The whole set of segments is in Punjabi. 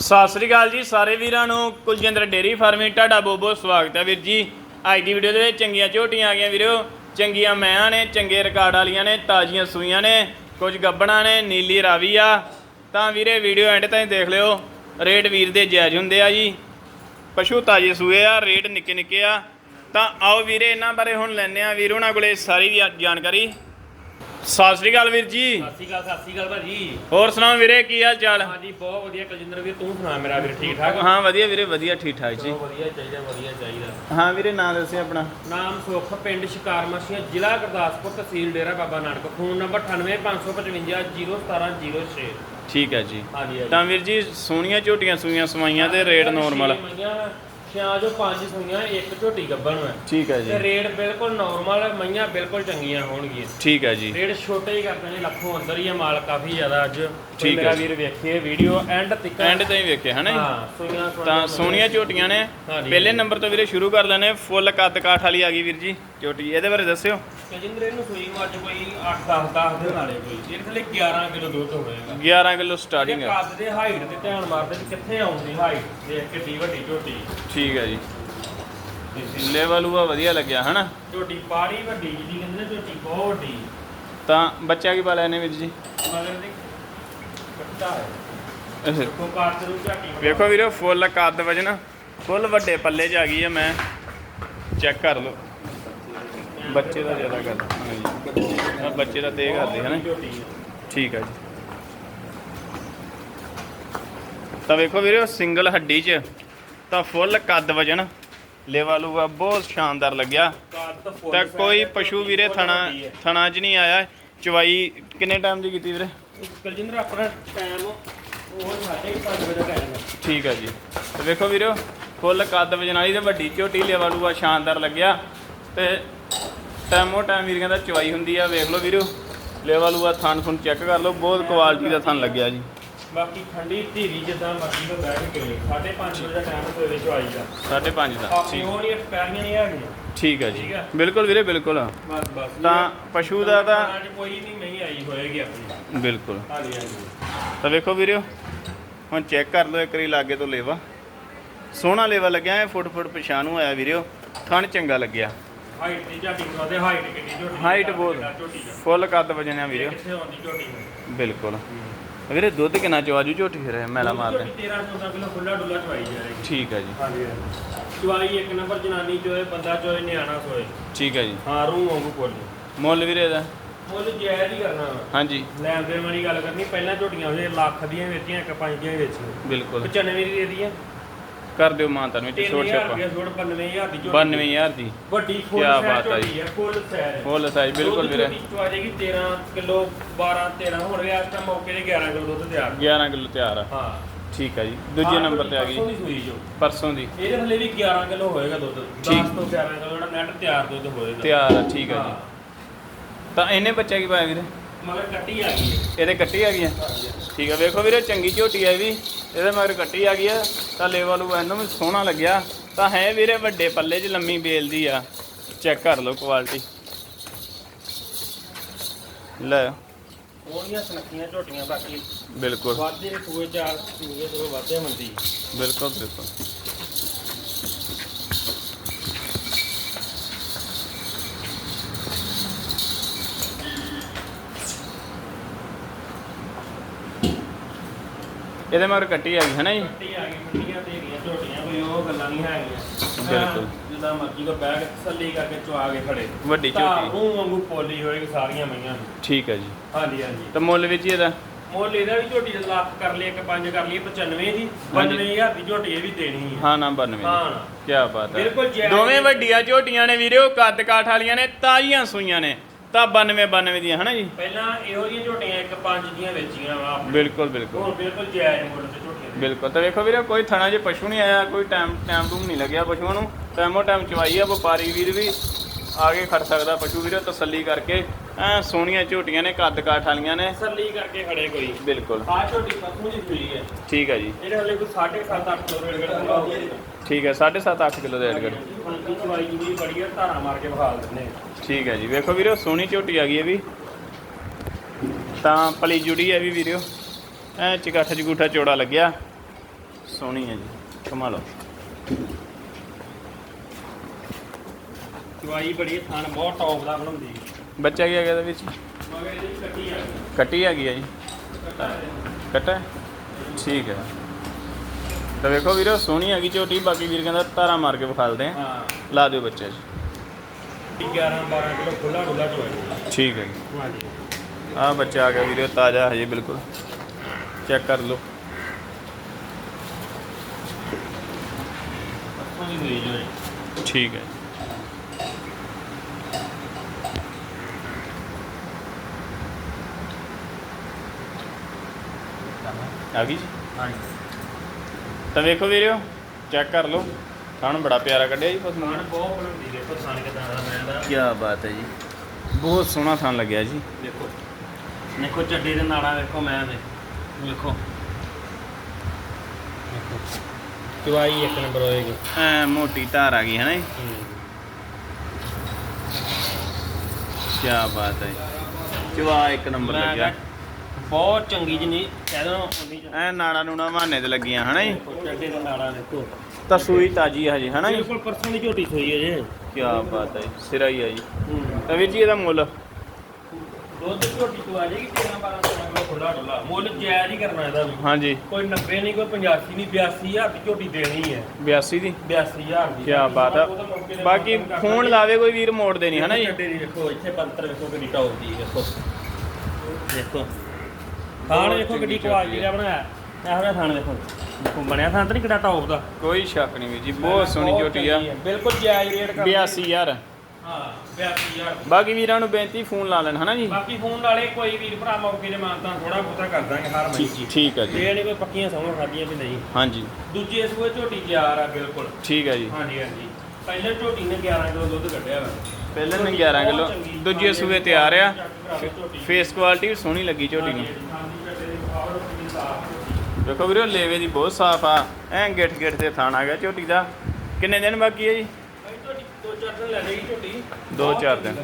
ਸਤਿ ਸ੍ਰੀ ਅਕਾਲ ਜੀ ਸਾਰੇ ਵੀਰਾਂ ਨੂੰ। ਕੁਲਜਿੰਦਰ ਡੇਰੀ ਫਾਰਮਿੰਗ, ਤੁਹਾਡਾ ਬਹੁਤ ਬਹੁਤ ਸਵਾਗਤ ਹੈ ਵੀਰ ਜੀ। ਅੱਜ ਦੀ ਵੀਡੀਓ ਦੇ ਵਿੱਚ ਚੰਗੀਆਂ ਝੋਟੀਆਂ ਆ ਗਈਆਂ ਵੀਰੋ। ਚੰਗੀਆਂ ਮੈਆਂ ਨੇ, ਚੰਗੇ ਰਿਕਾਰਡ ਵਾਲੀਆਂ ਨੇ, ਤਾਜ਼ੀਆਂ ਸੂਈਆਂ ਨੇ, ਕੁਝ ਗੱਬਣਾ ਨੇ, ਨੀਲੀ ਰਾਵੀ ਆ। ਤਾਂ ਵੀਰੇ ਵੀਡੀਓ ਐਂਡ ਤਾਈਂ ਦੇਖ ਲਿਓ। ਰੇਟ ਵੀਰ ਦੇ ਜਾਇਜ਼ ਹੁੰਦੇ ਆ ਜੀ। ਪਸ਼ੂ ਤਾਜ਼ੇ ਸੂਏ ਆ, ਰੇਟ ਨਿੱਕੇ ਨਿੱਕੇ ਆ। ਤਾਂ ਆਓ ਵੀਰੇ, ਇਹਨਾਂ ਬਾਰੇ ਹੁਣ ਲੈਣੇ ਆ ਵੀਰ ਉਹਨਾਂ ਕੋਲੇ ਸਾਰੀ ਜਾ- ਜਾਣਕਾਰੀ। ਸਤਿ ਸ੍ਰੀ ਅਕਾਲ ਵੀਰ ਜੀ। ਸਤਿ ਸ਼੍ਰੀ ਅਕਾਲ ਸਤਿ ਸ਼੍ਰੀ ਅਕਾਲ ਭਾਜੀ। ਹੋਰ ਸੁਣਾਓ ਵੀਰੇ ਕੀ ਹਾਲ ਚਾਲ? ਹਾਂਜੀ ਬਹੁਤ ਵਧੀਆ। ਕੁਲਜਿੰਦਰ ਵੀਰ ਤੂੰ ਸੁਣਾ ਮੇਰਾ ਵੀਰ ਠੀਕ ਠਾਕ? ਹਾਂ ਵਧੀਆ ਵੀਰੇ ਵਧੀਆ ਠੀਕ ਠਾਕ ਜੀ। ਬਹੁਤ ਵਧੀਆ ਚਾਹੀਦਾ ਵਧੀਆ ਚਾਹੀਦਾ। ਹਾਂ ਵੀਰੇ ਨਾਂ ਦੱਸਿਓ ਆਪਣਾ। ਨਾਮ ਸੁਖ ਪਿੰਡ ਸ਼ਿਕਾਰ ਮੱਛੀਆਂ ਜ਼ਿਲ੍ਹਾ ਗੁਰਦਾਸਪੁਰ ਤਹਿਸੀਲ ਡੇਰਾ ਬਾਬਾ ਨਾਨਕ। ਫੋਨ ਨੰਬਰ 9855501706 ਠੀਕ ਹੈ ਜੀ। ਹਾਂਜੀ ਹਾਂਜੀ। ਤਾਂ ਵੀਰ ਜੀ ਸੋਹਣੀਆਂ ਝੋਟੀਆਂ ਸੂਈਆਂ ਸਵਾਈਆਂ ਤੇ ਰੇਟ ਨੋਰਮਲ ਛਿਆਂ ਜੋ ਪੰਜ ਸੂਈਆਂ ਇੱਕ ਝੋਟੀ ਗੱਬਣ ਹੈ ਠੀਕ ਹੈ ਤੇ ਜੀ ਰੇਟ ਬਿਲਕੁਲ ਨਾਰਮਲ ਮਈਆਂ ਬਿਲਕੁਲ ਚੰਗੀਆਂ ਹੋਣਗੀਆਂ। ਠੀਕ ਹੈ ਜੀ। ਰੇਟ ਛੋਟੇ ਹੀ ਕਰਦੇ ਨੇ ਲੱਖੋਂ ਅੰਦਰ ਹੀ ਹੈ ਮਾਲ ਕਾਫੀ ਜ਼ਿਆਦਾ ਅੱਜ। ਠੀਕ ਹੈ ਮੇਰਾ। ਵੀਰ ਵੇਖੇ ਵੀਡੀਓ ਐਂਡ ਤੱਕ। ਐਂਡ ਤਾਈਂ ਵੇਖਿਆ ਹਨਾ ਜੀ? ਹਾਂ ਸੂਈਆਂ ਤਾਂ ਸੋਹਣੀਆਂ ਝੋਟੀਆਂ ਨੇ। ਪਹਿਲੇ ਨੰਬਰ ਤੋਂ ਵੀਰੇ ਸ਼ੁਰੂ ਕਰ ਲੈਣੇ ਫੁੱਲ ਕੱਦ ਕਾਠ ਵਾਲੀ ਆ ਗਈ ਵੀਰ ਜੀ ਝੋਟੀ। ਇਹਦੇ ਬਾਰੇ ਦੱਸਿਓ। ਕਜਿੰਦਰ ਇਹਨੂੰ ਸੂਈ ਨੂੰ ਅੱਜ ਕੋਈ 8 10 10 ਦੇ ਨਾਲੇ ਕੋਈ। ਇਹਦੇ ਥੱਲੇ 11 ਕਿਲੋ ਦੁੱਧ ਹੋਵੇਗਾ। 11 ਕਿਲੋ ਸਟਾਰਟਿੰਗ ਹੈ ਕੱਦ ਦੇ ਹਾਈਟ ਤੇ ਧਿਆਨ ਮਾਰਦੇ ਕਿੱਥੇ ਆਉਂਦੀ ਹਾਈਟ ਦੇਖ ਕਿੱਡੀ ਵੱਡੀ ਝੋਟੀ। ਠੀਕ ਹੈ ਜੀ। ਲੈਵਲ ਉਹ ਵਧੀਆ ਲੱਗਿਆ ਹਨਾ? ਝੋਟੀ ਪਾੜੀ ਵੱਡੀ ਜਿਹਦੀ ਕਹਿੰਦੇ ਨੇ ਝੋਟੀ ਬਹੁਤ ਵੱਡੀ। ਤਾਂ ਬੱਚਾ ਕੀ ਪਾਲਿਆ ਨੇ ਵੀਰ ਜੀ? ਮਗਰ ਦੇ ਕੱਟਾ ਹੈ। ਅੱਛਾ। ਦੇਖੋ ਕਾਰ ਤੇ ਨੂੰ ਝਾਟੀ ਵੇਖੋ ਵੀਰੇ ਫੁੱਲ ਕੱਦ ਵਜਨ ਫੁੱਲ ਵੱਡੇ ਪੱਲੇ 'ਚ ਆ ਗਈ ਹੈ ਮੈਂ ਚੈੱਕ ਕਰ ਲਓ। ਬੱਚੇ ਦਾ ਜ਼ਿਆਦਾ ਕਰ ਹਾਂਜੀ ਬੱਚੇ ਦਾ ਤੇ ਕਰਦੇ ਹਨਾ। ਠੀਕ ਹੈ ਜੀ। ਤਾਂ ਵੇਖੋ ਵੀਰੇ ਸਿੰਗਲ ਹੱਡੀ 'ਚ ਤਾਂ ਫੁੱਲ ਕੱਦ ਵਜਨ ਲੇਵਾ ਲੂਗਾ ਬਹੁਤ ਸ਼ਾਨਦਾਰ ਲੱਗਿਆ। ਤਾਂ ਕੋਈ ਪਸ਼ੂ ਵੀਰੇ ਥਣਾ। ਥਣਾ 'ਚ ਨਹੀਂ ਆਇਆ। ਚਵਾਈ ਕਿੰਨੇ ਟਾਈਮ ਦੀ ਕੀਤੀ ਵੀਰੇ? ਕੁਲਜਿੰਦਰ ਆਪਣਾ ਟਾਈਮ ਉਹ ਸਾਡੇ 5 ਵਜੇ ਦਾ ਟਾਈਮ ਠੀਕ ਹੈ ਜੀ। ਤੇ ਵੇਖੋ ਵੀਰੋ ਫੁੱਲ ਕੱਦ ਵਜਨ ਵਾਲੀ ਤੇ ਵੱਡੀ ਝੋਟੀ ਲੇਵਾ ਲੂਗਾ ਸ਼ਾਨਦਾਰ ਲੱਗਿਆ। ਤੇ ਟਾਈਮੋ ਟਾਈਮ ਵੀਰ ਕਹਿੰਦਾ ਚਵਾਈ ਹੁੰਦੀ ਆ। ਵੇਖ ਲਓ ਵੀਰੋ ਲੇਵਾ ਲੂਗਾ ਥਣ ਥਣ ਚੈੱਕ ਕਰ ਲਓ। ਬਹੁਤ ਕੁਆਲਿਟੀ ਦਾ ਥਣ ਲੱਗਿਆ ਜੀ। ਬਾਕੀ ਠੰਡੀ ਧੀਰੀ ਜਿੱਦਾਂ ਮਰਜ਼ੀ ਤੋਂ ਬੈਠ ਕੇ ਸਾਢੇ 5 ਵਜੇ ਦਾ ਟਾਈਮ ਤੋਂ ਇਹਦੇ ਚ ਆਈ ਦਾ 5.5 ਦਾ ਆਪਣੀ ਉਹ ਨਹੀਂ ਐਕਸਪਾਇਰੀਆਂ ਨਹੀਂ ਹੈਗੀਆਂ। ਠੀਕ ਹੈ ਜੀ। ਠੀਕ। ਬਿਲਕੁਲ ਵੀਰੇ ਬਿਲਕੁਲ। ਬਸ ਬਸ। ਤਾਂ ਪਸ਼ੂ ਦਾ ਤਾਂ ਅੱਜ ਕੋਈ ਨਹੀਂ ਨਹੀਂ ਆਈ ਹੋਏਗੀ ਆਪਣੀ। ਬਿਲਕੁਲ। ਹਾਂਜੀ ਹਾਂਜੀ। ਤਾਂ ਵੇਖੋ ਵੀਰੋ ਹੁਣ ਚੈੱਕ ਕਰ ਲਓ ਇੱਕ ਵਾਰੀ ਲਾਗੇ ਤੋਂ ਲੇਵਾ। ਸੋਹਣਾ ਲੇਵਾ ਲੱਗਿਆ ਹੈ ਫੁੱਟ ਫੁੱਟ ਪਛਾਣ ਨੂੰ ਆਇਆ ਵੀਰੋ ਥਣ ਚੰਗਾ ਲੱਗਿਆ। ਹਾਈਟ ਦੀ ਝਾਟੀ ਕਰਾਦੇ ਹਾਈਟ ਕਿੰਨੀ ਝੋਟੀ ਹਾਈਟ ਬਹੁਤ। ਕਿੰਨਾ ਝੋਟੀ ਦਾ। ਫੁੱਲ ਕੱਦ ਵਜਨ ਆ ਵੀਰੋ ਕਿੱਥੇ ਆਉਂਦੀ ਝੋਟੀ ਨੂੰ ਬਿਲਕੁਲ। ਵੀਰੇ ਦੁੱਧ ਕਿੰਨਾ ਚਵਾਜੂ ਝੋਟੀ ਫਿਰ ਇਹ ਮੈਲਾ ਮਾਰਦੇ ਝੋਟੀ 13 14 ਕਿਲੋ ਖੁੱਲਾ ਡੁੱਲਾ ਚਵਾਈ ਜਾਏਗੀ ਠੀਕ ਹੈ ਜੀ। ਹਾਂਜੀ ਚਵਾਈ ਇੱਕ ਨੰਬਰ ਜਨਾਨੀ ਚੋਏ ਬੰਦਾ ਚੋਏ ਨਿਆਣਾ ਸੋਏ ਠੀਕ ਹੈ ਜੀ। ਹਾਂ ਰੂਹ ਵਾਂਗੂ ਕੋਲੀ ਮੁੱਲ ਵੀਰੇ ਦਾ ਮੁੱਲ ਜਾਇਜ਼ ਹੀ ਕਰਨਾ ਹਾਂਜੀ। ਲੈਣ ਦੇਣ ਵਾਲੀ ਗੱਲ ਕਰਨੀ ਪਹਿਲਾਂ ਝੋਟੀਆਂ ਹੋਏ ਲੱਖ ਦੀਆਂ ਵੇਚੀਆਂ ਇੱਕ ਪੰਜ ਦੀਆਂ ਵੇਚੀਆਂ। ਬਿਲਕੁਲ। 95 ਦੀ ਦੇ ਦੀਆਂ ਕਰ ਦਿਓ ਮਾਂ ਤੁਹਾਨੂੰ ਵਿੱਚ ਛੋਟ 3000 ਛਾਪਾ। ਰੁਪਏ ਛੋੜ 92000 ਦੀ ਝੋਟੀ 92000 ਦੀ। ਵੱਡੀ ਫੁੱਲ ਕਿਆ ਸੈਰ ਬਾਤ ਆ ਝੋਟੀ ਹੈ ਫੁੱਲ ਸਾਈਜ਼ ਬਿਲਕੁਲ ਵੀਰੇ। ਆ ਜਾਏਗੀ 13 ਕਿਲੋ 12 13 ਹੁਣ ਵੀ ਇਸ ਟਾਈਮ ਮੌਕੇ ਤੇ 11 ਕਿਲੋ ਦੁੱਧ ਤਿਆਰ। 11 ਕਿਲੋ ਤਿਆਰ ਆ। ਹਾਂ। ਠੀਕ ਹੈ ਜੀ। ਦੂਜੇ ਨੰਬਰ ਤੇ ਆ ਪਰਸੋਂ ਗਈ ਦੀ ਸੂਈ ਜੋ। ਪਰਸੋਂ ਦੀ। ਇਹਦੇ ਥੱਲੇ ਵੀ 11 ਕਿਲੋ ਹੋਏਗਾ ਦੁੱਧ। 10 ਠੀਕ। ਤੋਂ 11 ਕਿਲੋ ਜਿਹੜਾ ਨੈਟ ਤਿਆਰ ਦੁੱਧ ਹੋਏਗਾ। ਤਿਆਰ ਆ ਠੀਕ ਹਾਂ। ਜੀ। ਤਾਂ ਇਹਨੇ ਬੱਚਾ ਕੀ ਪਾਇਆ ਵੀਰੇ? ਮਗਰ ਕੱਟੀ ਆ ਗਈ ਹੈ। ਇਹਦੇ ਕੱਟੀ ਆ ਗਈ ਆ ਠੀਕ ਆ ਵੇਖੋ ਵੀਰੇ ਚੰਗੀ ਝੋਟੀ ਆ ਇਹ ਵੀ। ਇਹਦੇ ਮਗਰ ਕੱਟੀ ਆ ਗਈ ਆ। ਤਾਂ ਲੇਵਲ ਉਹ ਇਹਨੂੰ ਵੀ ਸੋਹਣਾ ਲੱਗਿਆ। ਤਾਂ ਹੈ ਵੀਰੇ ਵੱਡੇ ਪੱਲੇ 'ਚ ਲੰਮੀ ਬੇਲ ਦੀ ਆ। ਚੈੱਕ ਕਰ ਲਓ ਕੁਆਲਿਟੀ ਲੈ। ਉਹਨੀਆਂ ਸੁਨੱਖੀਆਂ ਝੋਟੀਆਂ ਬਾਕੀ। ਬਿਲਕੁਲ। ਵਾਧੇ ਸੂਏ ਚਾਰ ਸੂਏ ਚਲੋ ਵਾਧੇ ਮੰਦੀ। ਬਿਲਕੁਲ ਬਿਲਕੁਲ। ਇਹਦੇ ਮਗਰ ਕੱਟੀ ਆ ਗਈ ਹੈ ਨਾ ਜੀ? ਕੱਟੀ ਆ ਗਈ ਠੰਡੀਆਂ ਤੇ ਹੈਗੀਆਂ ਝੋਟੀਆਂ ਕੋਈ ਉਹ ਗੱਲਾਂ ਨਹੀਂ ਹੈਗੀਆਂ। ਬਿਲਕੁਲ। ਜਿੱਦਾਂ ਮਰਜ਼ੀ ਕੋ ਬੈਗ ਤਸੱਲੀ ਕਰਕੇ ਚਵਾ ਕੇ ਖੜੇ। ਵੱਡੀ ਝੋਟੀ। ਮੂੰਹ ਵਾਂਗੂ ਪੋਲੀ ਹੋਏਗੀ ਸਾਰੀਆਂ ਮਈਆਂ। ਠੀਕ ਹੈ ਜੀ। ਹਾਂਜੀ ਹਾਂਜੀ। ਤਾਂ ਮੁੱਲ ਵਿੱਚ ਇਹਦਾ? ਮੁੱਲ ਇਹਦਾ ਵੀ ਝੋਟੀ ਦਾ ਲੱਖ ਕਰ ਲਈ ਇੱਕ ਪੰਜ ਕਰ ਲਈ 95 ਦੀ 95000 ਦੀ ਝੋਟੀ ਇਹ ਵੀ ਦੇਣੀ ਹੈ। ਹਾਂ ਨਾ 92 ਹਾਂ। ਕੀ ਬਾਤ ਹੈ ਬਿਲਕੁਲ ਜਾਇਜ਼ ਦੋਵੇਂ ਹੈ। ਵੱਡੀਆਂ ਝੋਟੀਆਂ ਨੇ ਵੀਰੇ ਉਹ ਕੱਦ ਕਾਠ ਵਾਲੀਆਂ ਨੇ ਤਾਜ਼ੀਆਂ ਸੂਈਆਂ ਨੇ। ਤਾਂ 92 92 ਦੀਆਂ ਹਨਾ ਜੀ? ਪਹਿਲਾਂ ਇਹੋ ਜਿਹੀਆਂ ਝੋਟੀਆਂ ਇੱਕ ਪੰਜ ਦੀਆਂ ਵੇਚੀਆਂ ਵਾ ਆਪਣੇ। ਬਿਲਕੁਲ ਬਿਲਕੁਲ। ਹੁਣ ਬਿਲਕੁਲ ਜਾਇਜ਼ ਮੁੱਲ ਤੇ ਝੋਟੀਆਂ। ਬਿਲਕੁਲ। ਤਾਂ ਵੇਖੋ ਵੀਰੇ ਕੋਈ ਥਣਾ 'ਚ ਪਸ਼ੂ ਨਹੀਂ ਆਇਆ ਕੋਈ ਟਾਈਮ ਟਾਈਮ ਟੂਮ ਨਹੀਂ ਲੱਗਿਆ ਪਸ਼ੂਆਂ ਨੂੰ। ਟਾਈਮੋ ਟਾਈਮ ਚਵਾਈ ਆ ਵਪਾਰੀ ਵੀਰ ਵੀ। ਆ ਕੇ ਖੜ ਸਕਦਾ ਪਸ਼ੂ ਵੀਰੇ ਤਸੱਲੀ ਕਰਕੇ। ਐ ਸੋਹਣੀਆਂ ਝੋਟੀਆਂ ਨੇ ਕੱਦ ਕਾਠ ਵਾਲੀਆਂ ਨੇ। ਤਸੱਲੀ ਕਰਕੇ ਖੜੇ ਕੋਈ। ਬਿਲਕੁਲ। ਆਹ ਝੋਟੀ ਪੱਥੂ ਦੀ ਸੂਈ ਹੈ। ਠੀਕ ਹੈ ਜੀ। ਇਹਦੇ ਹਲੇ ਕੋਈ 7.5 8 ਕਿਲੋ ਰੇਟ ਕਰਦਾ। ਠੀਕ ਹੈ 7.5 8 ਕਿਲੋ ਦੇ ਐਡਗੜ ਪੰਜੀ ਚਵਾਈ ਜੁੜੀ ਬੜੀ ਹੈ ਧਾਰਾ ਮਾਰ ਕੇ ਵਿਖਾਲ ਦਿੰਦੇ ਆ। ਠੀਕ ਹੈ ਜੀ। ਵੇਖੋ ਵੀਰੋ ਸੋਹਣੀ ਝੋਟੀ ਆ ਗਈ ਇਹ ਵੀ। ਤਾਂ ਪਲੀ ਜੁੜੀ ਹੈ ਵੀ ਵੀਰੋ। ਐ ਚਿਕੱਠ ਜਗੂਠਾ ਚੋੜਾ ਲੱਗਿਆ। ਸੋਹਣੀ ਹੈ ਜੀ। ਕਮਾ ਲਓ ਚਵਾਈ ਬੜੀ ਥਣ ਬਹੁਤ ਟੌਪ ਦਾ ਬਣਾਉਂਦੀ। ਬੱਚਾ ਕੀ ਹੈਗਾ ਇਹਦੇ ਵਿੱਚ? ਮਗਰ ਇਹਦੀ ਕੱਟੀ ਆ। ਕੱਟੀ ਹੈਗੀ ਹੈ ਜੀ। ਕੱਟਾ? ਠੀਕ ਹੈ। ਤਾਂ ਵੇਖੋ ਵੀਰੋ ਸੋਹਣੀ ਹੈਗੀ ਝੋਟੀ ਬਾਕੀ ਵੀਰ ਕਹਿੰਦਾ ਧਾਰਾ ਮਾਰ ਕੇ ਵਿਖਾਲਦੇ ਆ। ਹਾਂ। ਲਾ ਦਿਓ ਬੱਚਾ ਜੀ। 11 12 ਕਿਲੋ ਖੁੱਲਾ ਡੁੱਲਾ ਚਵਾਈ ਠੀਕ ਹੈ ਜੀ। ਹਾਂਜੀ ਆ ਬੱਚਾ ਆ ਗਿਆ ਵੀਰੋ ਤਾਜ਼ਾ ਹਜੇ ਬਿਲਕੁਲ। ਚੈੱਕ ਕਰ ਲਓ। ਉਹਦੀ ਹੋਈ ਜੋ ਠੀਕ ਹੈ ਆ ਗਈ ਜੀ। ਹਾਂਜੀ। ਤਾਂ ਵੇਖੋ ਵੀਰੋ ਚੈੱਕ ਕਰ ਲਓ। ਖਾਣ ਬੜਾ ਪਿਆਰਾ ਕੱਢਿਆ ਜੀ ਥਣ ਬਹੁਤ ਬਣਾਉਂਦੀ ਦੇਖੋ ਥਣ ਕਿਦਾਂ ਦਾ ਮੈਂ ਦਾ ਕੀ ਬਾਤ ਹੈ ਜੀ। ਬਹੁਤ ਸੋਹਣਾ ਥਾਨ ਲੱਗਿਆ ਜੀ। ਦੇਖੋ ਦੇਖੋ ਚੱਡੇ ਦੇ ਨਾੜਾਂ ਵੇਖੋ ਮੈਂ ਦੇ। ਵੇਖੋ। ਦੇਖੋ। ਚਵਾਈ ਇੱਕ ਨੰਬਰ ਹੋਏਗੀ। ਐ ਮੋਟੀ ਧਾਰ ਆ ਗਈ ਹੈ ਨਾ ਜੀ ਕੀ ਬਾਤ ਹੈ ਜੀ। ਚਵਾ ਇੱਕ ਨੰਬਰ ਲੱਗਿਆ। ਬਹੁਤ ਚੰਗੀ ਜਿਨੀ ਕਹਿ ਦੋ ਉਨੀ ਚੰਗੀ। ਐ ਨਾੜਾ ਨੂਣਾ ਮਾਨੇ ਤੇ ਲੱਗੀਆਂ ਹਨਾ ਜੀ? ਦੇਖੋ ਚੱਡੇ ਦੇ ਨਾੜਾਂ ਦੇਖੋ। ਤਾਂ ਸੂਈ ਤਾਜੀ ਹਜੇ ਹਨਾ ਜੀ? ਬਿਲਕੁਲ ਪਰਸੋਂ ਦੀ ਝੋਟੀ ਸੋਈ ਹੈ ਜੇ। ਕੀ ਬਾਤ ਹੈ ਜੀ ਸਿਰਾ ਹੀ ਆ ਜੀ। ਤਾਂ ਵੀਰ ਜੀ ਇਹਦਾ ਮੁੱਲ? ਦੁੱਧ ਝੋਟੀ ਤੋਂ ਆ ਜਾਏਗੀ 13 12 ਕਿਲੋ ਖੁੱਲਾ ਡੁੱਲਾ। ਮੁੱਲ ਜਾਇਜ਼ ਹੀ ਕਰਨਾ ਇਹਦਾ ਵੀ। ਹਾਂਜੀ। ਕੋਈ 90 ਨਹੀਂ ਕੋਈ 85 ਨਹੀਂ 82000 ਦੀ ਝੋਟੀ ਦੇਣੀ ਹੈ। 82 ਦੀ? 82000 ਦੀ। ਕੀ ਬਾਤ ਆ। ਬਾਕੀ ਫੋਨ ਲਾਵੇ ਕੋਈ ਵੀਰ ਮੋੜਦੇ ਨਹੀਂ ਹਨਾ ਜੀ? ਚੱਡੇ ਦੀ ਦੇਖੋ ਇੱਥੇ ਬੰਤਰ ਵੇਖੋ ਕਿੱਡੀ ਟੌਪ ਦੀ ਦੇਖੋ। ਦੇਖੋ। ਖਾਣ ਵੇਖੋ ਕਿੱਡੀ ਕੁਆਲਿਟੀ ਦਾ ਬਣਾਇਆ ਇਹੋ ਜਿਹਾ ਖਾਣ ਦੇਖੋ ਦੇਖੋ ਬਣਿਆ ਖਾਣ ਤਾਂ ਨਹੀਂ ਕਿੱਡਾ ਟੌਪ ਦਾ। ਕੋਈ ਸ਼ੱਕ ਨਹੀਂ ਵੀਰ ਜੀ ਬਹੁਤ ਸੋਹਣੀ ਝੋਟੀ ਆ। ਚੰਗੀ ਹੈ, ਬਿਲਕੁਲ ਜਾਇਜ਼ ਰੇਟ ਕਰ 82000 ਹਾਂ 82000 ਬਾਕੀ ਵੀਰਾਂ ਨੂੰ ਬੇਨਤੀ ਫੋਨ ਲਾ ਲੈਣ ਹਨਾ ਜੀ? ਬਾਕੀ ਫੋਨ ਵਾਲੇ ਕੋਈ ਵੀਰ ਭਰਾ ਮੌਕੇ ਦੇ ਮਾਨਤਾਂ ਥੋੜਾ ਬਹੁਤਾ ਕਰ ਦਾਂਗੇ ਹਰ ਮਹੀਨੇ। ਠੀਕ- ਠੀਕ ਹੈ ਜੀ। ਇਹ ਨਹੀਂ ਕੋਈ ਪੱਕੀਆਂ ਸੌਂ ਖਾਦੀਆਂ ਵੀ ਨਹੀਂ। ਹਾਂਜੀ। ਦੂਜੇ ਸੂਏ ਝੋਟੀ ਤਿਆਰ ਆ ਬਿਲਕੁਲ। ਠੀਕ ਹੈ ਜੀ। ਹਾਂਜੀ ਹਾਂਜੀ। ਪਹਿਲੇ ਝੋਟੀ ਨੇ 11 ਕਿਲੋ ਦੁੱਧ ਕੱਢਿਆ ਵਾ। ਪਹਿਲੇ ਨੇ 11 ਕਿਲੋ ਦੂਜੇ ਸੂਏ ਤਿਆਰ ਆ। ਫੇਸ ਕੁਆਲਿਟੀ ਵੀ ਸੋਹਣੀ ਲੱਗੀ ਝੋਟੀ ਨੂੰ। ਵੇਖੋ ਵੀਰੋ ਲੇਵੇ ਦੀ ਬਹੁਤ ਸਾਫ਼ ਆ। ਐਂ ਗਿੱਠ ਗਿੱਠ ਤੇ ਥਾਣ ਗਿਆ ਝੋਟੀ ਦਾ। ਕਿੰਨੇ ਦਿਨ ਬਾਕੀ ਹੈ ਜੀ? ਦੋ ਚਾਰ ਦਿਨ ਲੈ ਜਾਏਗੀ ਝੋਟੀ। ਦੋ ਚਾਰ ਦਿਨ।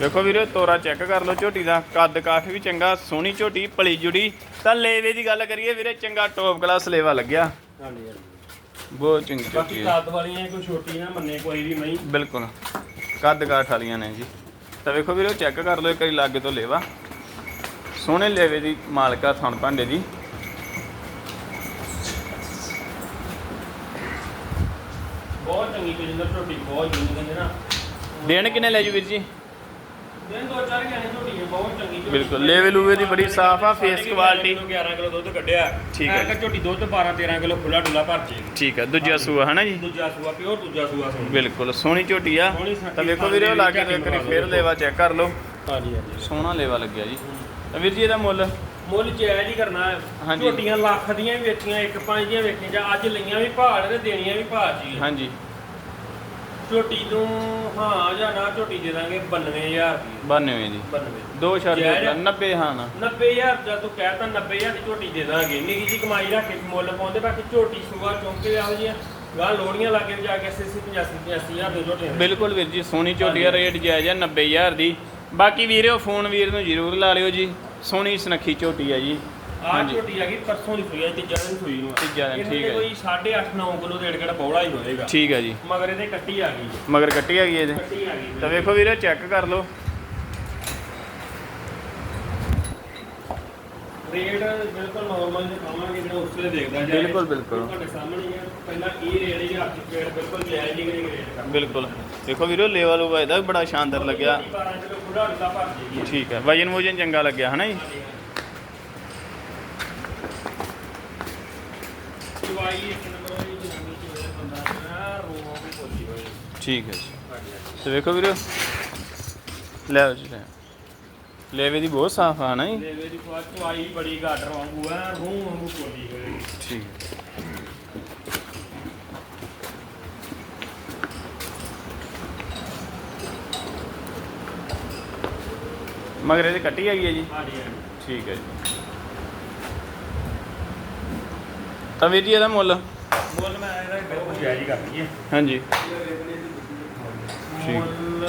ਵੇਖੋ ਵੀਰੋ ਤੋਰਾ ਚੈੱਕ ਕਰ ਲਓ ਝੋਟੀ ਦਾ। ਕੱਦ ਕਾਫੀ ਵੀ ਚੰਗਾ ਸੋਹਣੀ ਝੋਟੀ ਭਲੀ ਜੁੜੀ। ਤਾਂ ਲੇਵੇ ਦੀ ਗੱਲ ਕਰੀਏ ਵੀਰੇ ਚੰਗਾ ਟੌਪ ਕਲਾਸ ਲੇਵਾ ਲੱਗਿਆ। ਹਾਂਜੀ ਬਹੁਤ ਚੰਗੀ ਬਾਕੀ ਝੋਟੀ ਹੈ ਕੱਦ ਵਾਲੀਆਂ ਕੋਈ ਛੋਟੀ ਨਾ ਮੰਨੇ ਕੋਈ ਵੀ ਨਹੀਂ ਬਿਲਕੁਲ। ਕੱਦ ਕਾਠ ਵਾਲੀਆਂ ਨੇ ਜੀ। ਤਾਂ ਵੇਖੋ ਵੀਰੋ ਚੈੱਕ ਕਰ ਲਓ ਇੱਕ ਵਾਰੀ ਲਾਗੇ ਤੋਂ ਲੇਵਾ। ਸੋਹਣੇ ਲੇਵੇ ਦੀ ਮਾਲਕਾ ਥਣ ਭਾਂਡੇ ਦੀ। ਬਹੁਤ ਚੰਗੀ ਕੋਈ ਝੋਟੀ ਬਹੁਤ ਜੁਨੀ ਕਹਿੰਦੇ ਨਾ। ਦੇਣ ਕਿੰਨੇ ਲੈ ਜੂ ਵੀਰ ਜੀ? ਦਿਨ ਦੋ ਚਾਰ ਗਾਣੇ ਝੋਟੀ ਹੈ ਬਹੁਤ ਚੰਗੀ ਝੋਟੀ ਬਿਲਕੁਲ, ਲੇਵੇ ਲੂਵੇ ਦੀ ਬੜੀ ਸਾਫ਼ ਆ, face quality। 11 ਕਿਲੋ ਦੁੱਧ ਕੱਢਿਆ। ਠੀਕ ਹੈ। ਐਂ ਕਿ ਝੋਟੀ ਦੁੱਧ 12 13 ਕਿਲੋ ਖੁੱਲਾ ਡੁੱਲਾ ਭਰ ਜੇ। ਠੀਕ ਹੈ ਦੂਜਾ ਸੂਆ ਹੈ ਨਾ ਜੀ? ਦੂਜਾ ਸੂਆ ਪਿਓਰ ਦੂਜਾ ਸੂਆ ਸੁਣ ਬਿਲਕੁਲ ਸੋਹਣੀ ਝੋਟੀ ਆ। ਸੋਹਣੀ ਤਾਂ ਵੇਖੋ ਵੀਰੋ ਇੱਕ ਵਾਰੀ ਮਾਰ ਫੇਰ। ਲੇਵਾ ਚੈੱਕ ਕਰ ਲਓ। ਹਾਂਜੀ ਹਾਂਜੀ। ਸੋਹਣਾ ਲੇਵਾ ਲੱਗਿਆ ਜੀ। ਤਾਂ ਵੀਰ ਜੀ ਇਹਦਾ ਮੁੱਲ? ਮੁੱਲ ਜਾਇਜ਼ ਹੀ ਕਰਨਾ ਹੈ। ਹਾਂਜੀ। ਝੋਟੀਆਂ ਲੱਖ ਦੀਆਂ ਵੀ ਵੇਚੀਆਂ ਇੱਕ ਪੰਜ ਦੀਆਂ ਵੇਚੀਆਂ ਜਾਂ ਅੱਜ ਲਈਆਂ ਵੀ ਭਾਅ ਤੇ ਦੇਣੀਆਂ ਵੀ ਭਾਅ ਜੀ। ਹਾਂਜੀ। ਝੋਟੀ ਨੂੰ ਹਾਂ ਜਾਂ ਨਾ ਝੋਟੀ ਦੇ ਦਾਂਗੇ 92000 ਦੀ। 92 ਜੀ 92 ਦੋ ਛੱਡ ਜਾਇਜ਼ ਦਿਓ ਆ। 90 ਹਾਂ ਨਾ। 90000 ਜਦ ਤੂੰ ਕਹਿਤਾ 90000 ਦੀ ਝੋਟੀ ਦੇ ਦਾਂਗੇ। ਨਿੱਕੀ ਜੀ ਕਮਾਈ ਰੱਖ ਕੇ ਮੁੱਲ ਪਾਉਂਦੇ ਬਾਕੀ ਝੋਟੀ ਸੁਗਾ ਚੌਂਕੇ ਆਹੋ ਜੀਆਂ ਗਾਂ ਲੋੜੀਆਂ ਲੱਗੇ ਵੀ ਜਾ ਕੇ 80 85 85000 ਦੇ ਝੋਟੀਆਂ। ਦੇ। ਬਿਲਕੁਲ ਵੀਰ ਜੀ ਸੋਹਣੀ ਝੋਟੀ ਆ ਰੇਟ ਜਾਇਜ਼ ਆ 90000 ਦੀ। ਬਾਕੀ ਵੀਰਿਓ ਫੋਨ ਵੀਰ ਨੂੰ ਜ਼ਰੂਰ ਲਾ ਲਿਓ ਜੀ। ਸੋਹਣੀ ਸੁਨੱਖੀ ਝੋਟੀ ਆ ਜੀ। ਆਹ ਹਾਂਜੀ। ਝੋਟੀ ਆ ਗਈ ਪਰਸੋਂ ਦੀ ਸੂਈ ਆ ਤੀਜਾ ਦਿਨ ਸੂਈ ਨੂੰ ਤੀਜਾ ਦਿਨ, ਇਹਦੇ ਠੀਕ ਹੈ। ਕੋਈ 8.5 9 ਕਿਲੋ ਦੇ ਕਿਹੜਾ ਬੌਲਾ ਹੀ ਹੋਏਗਾ। ਠੀਕ ਹੈ ਜੀ। ਮਗਰ ਇਹਦੇ ਕੱਟੀ ਆ ਗਈ। ਮਗਰ ਕੱਟੀ ਹੈਗੀ ਇਹਦੇ। ਕੱਟੀ ਆ ਗਈ। ਤਾਂ ਵੇਖੋ ਵੀਰੇ ਚੈੱਕ ਕਰ ਲਓ। ਰੇਟ ਬਿਲਕੁਲ ਨਾਰਮਲ ਜਿਹਾ ਪਾਵਾਂਗੇ ਜਿਹੜਾ ਉਸ ਵੇਲੇ ਦੇਖਦਾ ਜਾਏ। ਬਿਲਕੁਲ, ਬਿਲਕੁਲ। ਤੁਹਾਡੇ ਸਾਹਮਣੇ ਹੀ ਪਹਿਲਾਂ ਇਹ ਰੇਟ ਹੀ ਹੱਥ ਪੇੜ ਬਿਲਕੁਲ ਜਾਇਜ਼ ਹੀ ਰੇਟ ਕਰ ਬਿਲਕੁਲ। ਦੇਖੋ ਵੀਰੋ ਲੇਵਾ ਲੂਵਾ ਇਹਦਾ ਵੀ ਬੜਾ ਸ਼ਾਨਦਾਰ ਲੱਗਿਆ। 12 ਕਿਲੋ ਖੁੱਲਾ ਡੁੱਲਾ ਭਰ ਜੇਗੀ ਠੀਕ ਹੈ। ਵਜਨ ਵਜਨ ਚੰਗਾ ਲੱਗਿਆ ਹਨਾ ਜੀ? ਠੀਕ ਹੈ ਜੀ। ਤੇ ਵੇਖੋ ਵੀਰੋ। ਲੈ ਜੀ ਲੈ। ਲੇਵੇ ਦੀ ਬਹੁਤ ਸਾਫ਼ ਆ ਨਾ ਜੀ? ਦੇਵੇ ਦੀ ਖਵਾ ਚਵਾਈ ਬੜੀ ਗਾਡਰ ਵਾਂਗੂ ਆ ਰੂਹ ਵਾਂਗੂ ਬੋਲੀ ਹੋਏ ਠੀਕ। ਹੈ ਮਗਰ ਇਹਦੇ ਕੱਟੀ ਹੈਗੀ ਹੈ ਜੀ? ਹਾਂਜੀ ਠੀਕ ਹੈ ਜੀ। ਤਾਂ ਵੀਰ ਜੀ ਇਹਦਾ ਮੁੱਲ? ਮੁੱਲ ਮੈਂ ਇਹਦਾ ਬਿਲਕੁਲ ਜਾਇਜ਼ ਹੀ ਕਰ ਦਈਏ ਹਾਂਜੀ। ਮੁੱਲ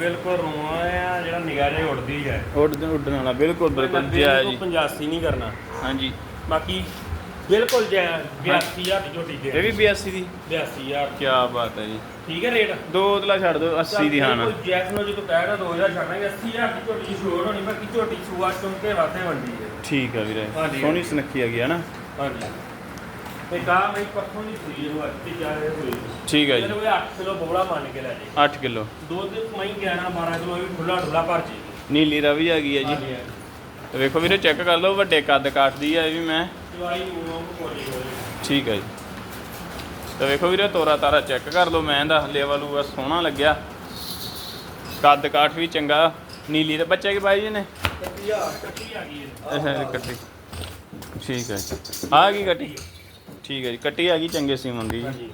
ਬਿਲਕੁਲ ਰੋਆ ਆ ਜਿਹੜਾ ਨਿਗਾਹ ਜਿਹਾ ਉੱਡਦੀ ਹੈ। ਉੱਡ ਉੱਡਣ ਵਾਲਾ ਬਿਲਕੁਲ ਬਿਲਕੁਲ ਜਿਆ ਤੋਂ ਜੀ। 85 ਨਹੀਂ ਕਰਨਾ। ਹਾਂਜੀ। ਬਾਕੀ ਬਿਲਕੁਲ ਜੈ 82000 ਦੀ ਝੋਟੀ ਦੇ ਇਹ ਵੀ 82 ਦੀ? 82000 ਕੀ ਬਾਤ ਹੈ ਜੀ। ਠੀਕ ਹੈ ਰੇਟ? ਦੋ ਉਤਲਾ ਛੱਡ ਦਿਓ 80 ਦੀ ਹਾਂ ਨਾ ਜੈਸ ਨੂੰ ਜੇ ਤੂੰ ਕਹਿ ਰਿਹਾ 2000 ਛੱਡਾਂਗੇ 80000 ਦੀ ਝੋਟੀ ਸ਼ੋਰ ਹੋਣੀ ਬਾਕੀ ਝੋਟੀ ਸੂਆ ਚੁੰਕੇ ਵਾਸਤੇ ਵੰਡੀ ਹੈ। ਠੀਕ ਆ ਵੀਰੇ। ਸੋਹਣੀ ਸੁਨੱਖੀ ਆ ਗਈ ਹੈ ਨਾ? ਹਾਂਜੀ। ਤੇ ਪੱਖੋਂ ਸੂਈ ਜਾ ਰਿਹਾ ਹੋਈ ਠੀਕ ਇਹਦੇ ਜੀ। ਕੋਲ 8 ਕਿਲੋ ਬੋਲਾ ਮੰਨ ਕੇ ਲੈ ਜੇ 8 ਕਿਲੋ। ਦੁੱਧ ਮਈ 11 12 ਕਿਲੋ ਵੀ ਖੁੱਲਾ ਡੁੱਲਾ ਭਰ ਜੇ ਨੀਲੀ ਰਵੀ ਆ ਗਈ ਹੈ ਜੀ। ਤੇ ਵੇਖੋ ਵੀਰੇ ਚੈੱਕ ਕਰ ਲਓ ਵੱਡੇ ਕੱਦ ਕਾਟਦੀ ਆ ਇਹ ਵੀ ਮੈਂ। ਠੀਕ ਹੈ ਜੀ। ਤੇ ਵੇਖੋ ਵੀਰੇ ਤੋਰਾ ਤਾਰਾ ਚੈੱਕ ਕਰ ਲਓ ਮੈਂ ਦਾ ਲੈਵਲ ਉਹ ਸੋਹਣਾ ਲੱਗਿਆ। ਕੱਦ ਕਾਠ ਵੀ ਚੰਗਾ ਨੀਲੀ ਦੇ ਬੱਚੇ ਕੀ ਬਾਈ ਜੀ ਨੇ ਕੱਟੀ ਆ ਕੱਟੀ ਆ ਗਈ ਇਹ। ਅੱਛਾ ਇਹ ਕੱਟੀ। ਠੀਕ ਹੈ ਆ ਗਈ ਕੱਟੀ? ਠੀਕ ਹੈ ਜੀ ਕੱਟੀ ਆ ਗਈ ਚੰਗੇ ਸੀਮਨ ਦੀ ਜੀ। ਹਾਂਜੀ।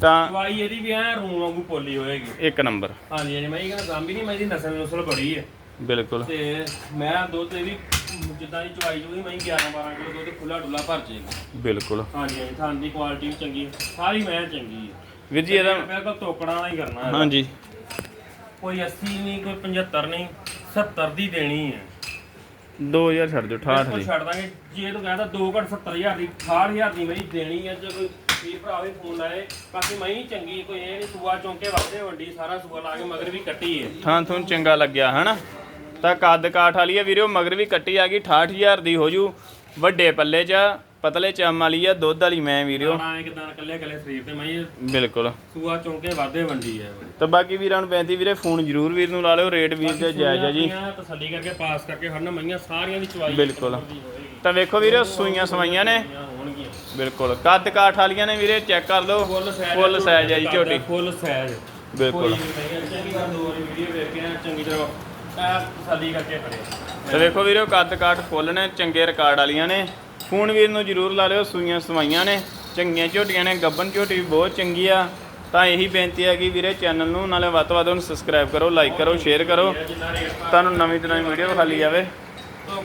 ਤਾਂ ਚਵਾਈ ਇਹਦੀ ਵੀ ਐ ਰੂਮ ਵਾਂਗੂ ਪੋਲੀ ਹੋਏਗੀ। ਇੱਕ ਨੰਬਰ। ਹਾਂਜੀ ਹਾਂਜੀ ਮੈਂ ਇਹ ਕਹਿੰਦਾ ਗਾਂਬੀ ਨਹੀਂ ਮੈਂ ਇਹਦੀ ਨਸਲ ਨਸਲ ਬੜੀ ਹੈ। ਬਿਲਕੁਲ। ਤੇ ਮੈਂ ਦੁੱਧ ਇਹਦੀ ਜਿੱਦਾਂ ਦੀ ਚਵਾਈ ਜੂਗੀ ਮੈਂ 11 12 ਕਿਲੋ ਦੁੱਧ ਖੁੱਲਾ ਡੁੱਲਾ ਭਰ ਜੇਗਾ ਬਿਲਕੁਲ। ਹਾਂਜੀ ਹਾਂਜੀ ਥਾਂ ਦੀ ਕੁਆਲਿਟੀ ਵੀ ਚੰਗੀ ਸਾਰੀ ਮੈਂ ਚੰਗੀ ਹੈ। ਵੀਰ ਜੀ ਇਹਦਾ ਤੋਕੜਾਂ ਵਾਲਾ ਹੀ ਕਰਨਾ ਹੈ ਹਾਂਜੀ। ਕੋਈ 80 ਨਹੀਂ ਕੋਈ 75 ਨਹੀਂ 70 ਦੀ ਦੇਣੀ ਹੈ। 2000 ਛੱਡ ਦਿਓ 68 ਕੋਈ ਦੀ। ਛੱਡ ਦਾਂਗੇ। ਜੇ ਤੂੰ ਕਹਿੰਦਾ 2 ਘੱਟ 70000 ਦੀ 68000 ਦੀ ਮੇਰੀ ਦੇਣੀ ਹੈ ਜੇ ਕੋਈ ਵੀਰ ਭਰਾ ਵੀ ਫੋਨ ਲਾਏ। ਬਾਕੀ ਮੈਂ ਹੀ ਚੰਗੀ ਕੋਈ ਇਹ ਨਹੀਂ ਸੂਆ ਚੌਂਕੇ ਵਾਸਤੇ ਵੱਡੀ ਸਾਰਾ ਸੂਆ ਲਾ ਕੇ ਮਗਰ ਵੀ ਕੱਟੀ ਹੈ ਥਾਂ ਤੁਹਾਨੂੰ ਚੰਗਾ ਲੱਗਿਆ ਹਨਾ? ਤਾਂ ਕੱਦ ਕਾਠ ਵਾਲੀ ਆ ਵੀਰੇ ਮਗਰ ਵੀ ਕੱਟੀ ਆ ਗਈ 68000 ਦੀ ਹੋ ਜੂ। ਵੱਡੇ ਪੱਲੇ 'ਚ ਪਤਲੇ ਚਮ ਵਾਲੀ ਆ ਦੁੱਧ ਵਾਲੀ ਮੈਂ ਵੀਰਿਓ। ਆਏ ਕਿਦਾਂ ਕੱਲੇ ਕੱਲੇ ਸਰੀਰ ਤੇ ਮੈਂ ਬਿਲਕੁਲ। ਸੂਆ ਚੌਂਕੇ ਵਾਧੇ ਵੰਡੀ ਹੈ ਤਾਂ ਬਾਕੀ ਵੀਰਾਂ ਨੂੰ ਬੇਨਤੀ ਵੀਰੇ ਫੋਨ ਜ਼ਰੂਰ ਵੀਰ ਨੂੰ ਲਾ ਲਿਓ ਰੇਟ ਵੀਰ ਦੇ ਜਾਇਜ਼ ਆ ਜੀ। ਆਪਣੀਆਂ ਤਸੱਲੀ ਕਰਕੇ ਪਾਸ ਕਰਕੇ ਹਰਨ ਮਈਆਂ ਸਾਰੀਆਂ ਦੀ ਚਵਾਈ ਬਿਲਕੁਲ। ਤਾਂ ਵੇਖੋ ਵੀਰੇ ਸੂਈਆਂ ਸਵਾਈਆਂ ਨੇ। ਬਿਲਕੁਲ। ਕੱਦ ਕਾਠ ਵਾਲੀਆਂ ਨੇ ਵੀਰੇ ਚੈੱਕ ਕਰ ਲਓ। ਫੁੱਲ ਸਾਈਜ਼ ਆ ਜੀ ਝੋਟੀ। ਫੁੱਲ ਸਾਈਜ਼ ਬਿਲਕੁਲ। ਚੰਗੀ ਤਰ੍ਹਾਂ ਦੋ ਵਾਰੀ ਵੀਡੀਓ ਵੇਖ ਕੇ ਨਾ ਚੰਗੀ ਤਰ੍ਹਾਂ ਐ ਤਸੱਲੀ ਕਰਕੇ ਖੜੇ ਤੇ ਵੇਖੋ ਵੀਰੇ ਕੱਦ ਕਾਠ ਫੁੱਲ ਨੇ ਚੰਗੇ ਰਿਕਾਰਡ ਵਾਲੀਆਂ ਨੇ। ਫੋਨ ਵੀਰ ਨੂੰ ਜ਼ਰੂਰ ਲਾ ਲਿਓ ਸੂਈਆਂ ਸਵਾਈਆਂ ਨੇ ਚੰਗੀਆਂ ਝੋਟੀਆਂ ਨੇ ਗੱਬਨ ਝੋਟੀ ਵੀ ਬਹੁਤ ਚੰਗੀ ਆ। ਤਾਂ ਇਹੀ ਬੇਨਤੀ ਹੈ ਕਿ ਵੀਰੇ ਚੈਨਲ ਨੂੰ ਨਾਲੇ ਵੱਧ ਤੋਂ ਵੱਧ ਉਹਨੂੰ ਸਬਸਕ੍ਰਾਈਬ ਕਰੋ ਲਾਈਕ ਕਰੋ ਸ਼ੇਅਰ ਕਰੋ। ਤੁਹਾਨੂੰ ਨਵੀਂ ਤੋਂ ਨਵੀਂ ਵੀਡੀਓ ਵਿਖਾਲੀ ਜਾਵੇ।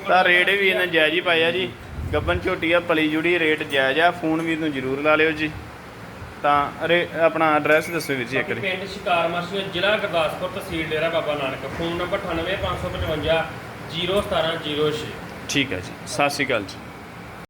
ਤਾਂ ਰੇਟ ਵੀ ਇਹਨੇ ਜਾਇਜ਼ ਹੀ ਪਾਇਆ ਜੀ। ਗੱਬਨ ਝੋਟੀ ਆ ਪਲੀ ਜੁੜੀ ਰੇਟ ਜਾਇਜ਼ ਆ ਫੋਨ ਵੀਰ ਨੂੰ ਜ਼ਰੂਰ ਲਾ ਲਿਓ ਜੀ। ਤਾਂ ਰੇ ਆਪਣਾ ਐਡਰੈਸ ਦੱਸੋ ਵੀਰ ਜੀ ਇੱਕ ਵਾਰੀ। ਪਿੰਡ ਸ਼ਿਕਾਰ ਮਾਸ਼ੀ ਜ਼ਿਲ੍ਹਾ ਗੁਰਦਾਸਪੁਰ ਤਹਿਸੀਲ ਡੇਰਾ ਬਾਬਾ ਨਾਨਕ। ਫੋਨ ਨੰਬਰ 98555 01706 ਠੀਕ ਹੈ ਜੀ ਸਤਿ ਸ਼੍ਰੀ ਅਕਾਲ ਜੀ।